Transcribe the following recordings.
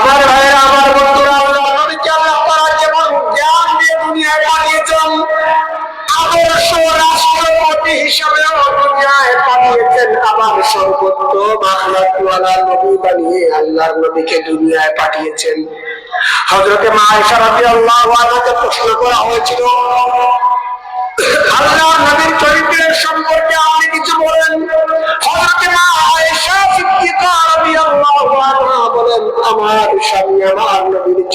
আমার ভাইয়েরা, আমার বন্ধুরা আল্লাহর নবীকে দুনিয়ায় পাঠিয়েছেন। হযরতে মা আয়েশা প্রশ্ন করা হয়েছিল, আল্লাহর নবীর চরিত্রের সম্পর্কে আপনি কিছু বলেন? হযরতে মা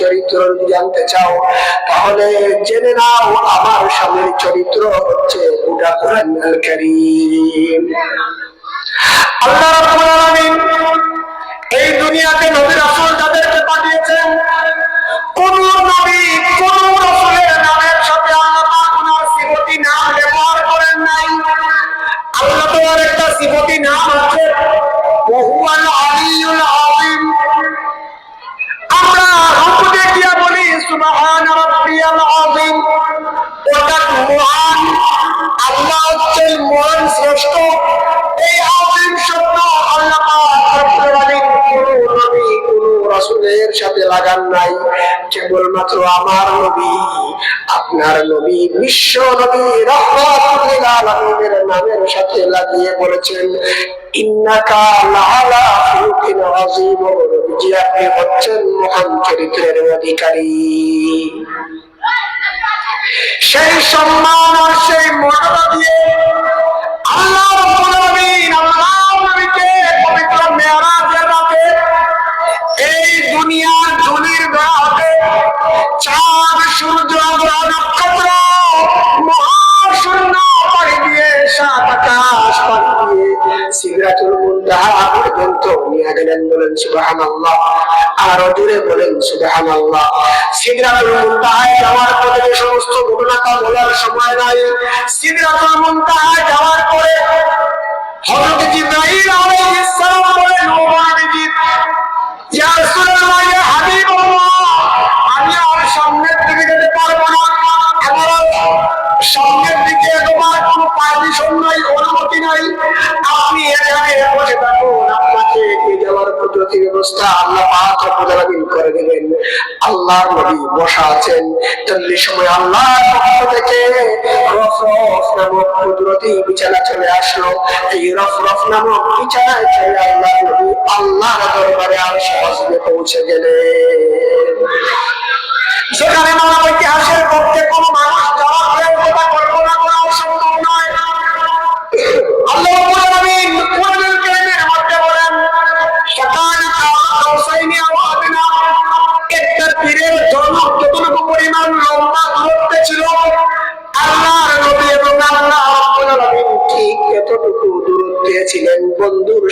চরিত্র জানতে চাও, তাহলে জেনে নাও, আমার স্বামীর চরিত্র হচ্ছে বুড়া কোরআন কারীম। আল্লাহ এই দুনিয়াতে নবী রাসূল যাদেরকে পাঠিয়েছেন, কোন নবী কোন রাসূলের নামের সাথে আল্লাহ ওনার সিফতি নাম ব্যবহার করেন নাই। আল্লাহ তাআলার একটা সিফতি নাম আছে, ওহুয়াল আলিয়ুল আযীম। সুবহান রাব্বিয়াল আযীম আল্লাহ হচ্ছেন মহান শ্রেষ্ঠ। এই আযীম শব্দ আল্লাহ নবী কোন লাগান নাই। আমার নবী, আপনার নবী বিশ্ব নবী আলামিনের নামের সাথে লাগিয়ে বলেছেন, ইন্নাকা যে আপনি হচ্ছেন মহান চরিত্রের অধিকারী। সেই সম্মান আর সেই মর্যাদা দিয়ে সিদরাতুল পর্যন্ত বলেন আর জুড়ে বলেন, সুবহানাল্লাহ। সিদরাতুল মুনতাহায় যাওয়ার পরে যে সমস্ত ঘটনাটা বলার সময় নাই। সিদরাতুল মুনতাহায় যাওয়ার পরে হযরত কুদরতি ব্যবস্থা আল্লাহ পাক রব্বুল আলামিন করে দিবেন আল্লাহর নবী বসা আছেন। তেমনি সময় আল্লাহর পক্ষ থেকে নামক কুদরতি বিছানা চলে আসলো। এই নামক বিছানায় চলে আল্লাহ নবী আল্লাহর দরবারে আর সহজে পৌঁছে সেখানে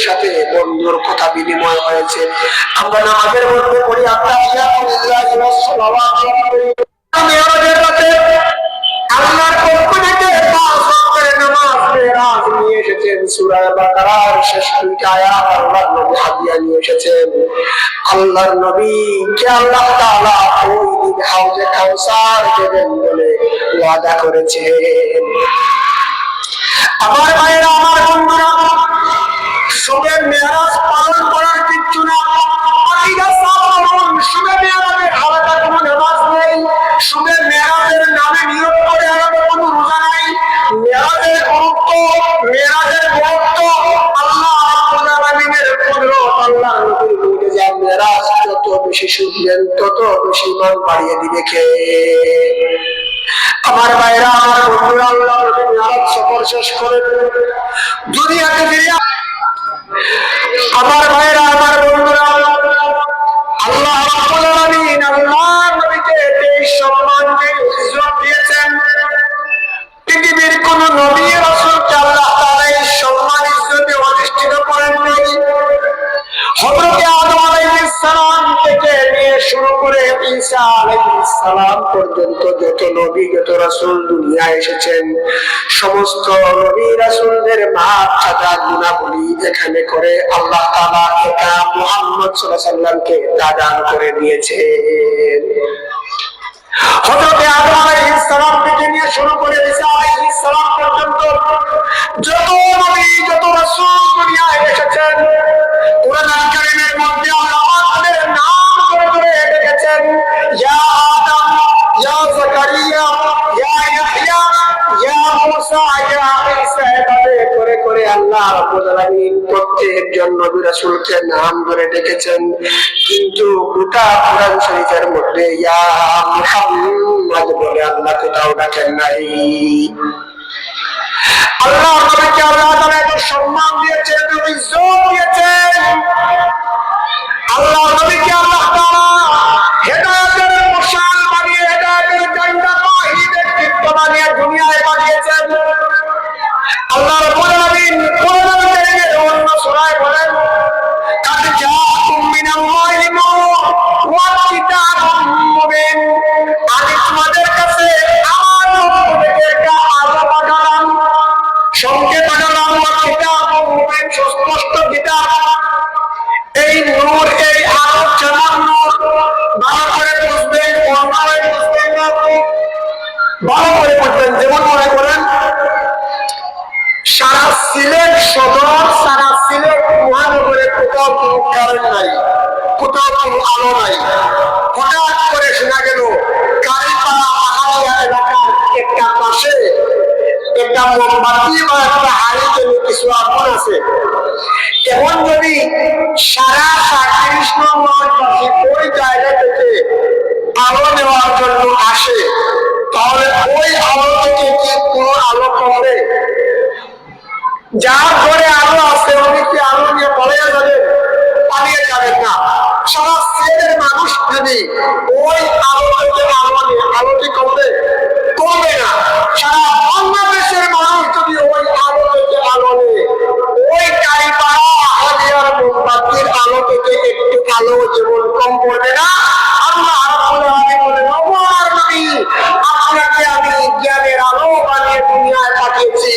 সাথে বন্ধুর কথা বিনিময় হয়েছে। আমরা নামাজের মধ্যে পড়ি আল্লাহর পক্ষ থেকে পাঁচ নামাজ মেরাজ নিয়ে এসেছেন। বাকারার শেষ দুইটা আয়াত আল্লাহর নবী হাদিয়া নিয়ে এসেছেন। আল্লাহর নবী কে আল্লাহ তাআলা ওই দিন হাউজে কাউসার দেবেন বলে ওয়াদা করেছেন। আমার ভাইয়েরা, আমার বন্ধুরা মেরাজের আল্লাহ কুদরত আল্লাহ নবীর মেরাজ যত বেশি শুনবেন, তত বেশি বাড়িয়ে দিবে কে? আমার আমার বন্ধুরা আল্লাহ নবী মেরাজ সফর শেষ করেন। ফিরে আমার আমার বন্ধুরা, আল্লাহ আল্লাহ নবীকে এই সম্মান দিয়েছেন, পৃথিবীর কোন নবী করে ঈসা আলাইহিস সালাম পর্যন্ত যত নবী, যত রাসূল দুনিয়ায় এসেছেন, সমস্ত নবী রাসূলদের মাপ চাচা গুণাবলী এখানে করে আল্লাহ তাআলা এটা মুহাম্মদ সাল্লাল্লাহু আলাইহি দান করে দিয়েছে হযরত আদম নবী রাসুলকে নাম ধরে ডেকেছেন। কিন্তু গোটা কোরআন শরীফের মধ্যে, ইয়া মুহাম্মদ বলে আল্লাহ কোথাও ডাকেন নাই। আল্লাহ নবীকে আল্লাহ তাআলা এত সম্মান দিয়েছেন এত ইজ্জত দিয়েছেন। আল্লাহ নবীকে আল্লাহ তাআলা নূর এই আলো যেমন নূর ভালো করে বুঝবেন অন্যভাবে বুঝবেন না ভালো করে বুঝবেন যেমন মনে করেন, সারা সিলেট সদর, সারা সিলেট মহানগরে কোথাও কোনো কারেন্ট নাই, কোথাও কোনো আলো নাই। হঠাৎ করে শোনা গেল, কালীপাড়া পাহাড়িয়া এলাকার একটা পাশে একটা মোমবাতি বা একটা হাড়ি কিছু আগুন আছে। যার ঘরে আলো আছে, উনি কি আলো নিয়ে পড়ে যাবেন পালিয়ে যাবেন না। সারা সিলেটের মানুষ যদি ওই আলো থেকে আলো নিয়ে আলো কি কমবে কমবে না। সারা বাংলাদেশের মানুষ যদি ওই আলো থেকে আলো নিয়ে, ওই কালীপাড়া, হাজিয়ার মোমবাতির আলো থেকে একটু আলো যেমন কম পড়বে না, আল্লাহ আপনাকে আমি জ্ঞানের আলো বানিয়ে দুনিয়ায় পাঠিয়েছি।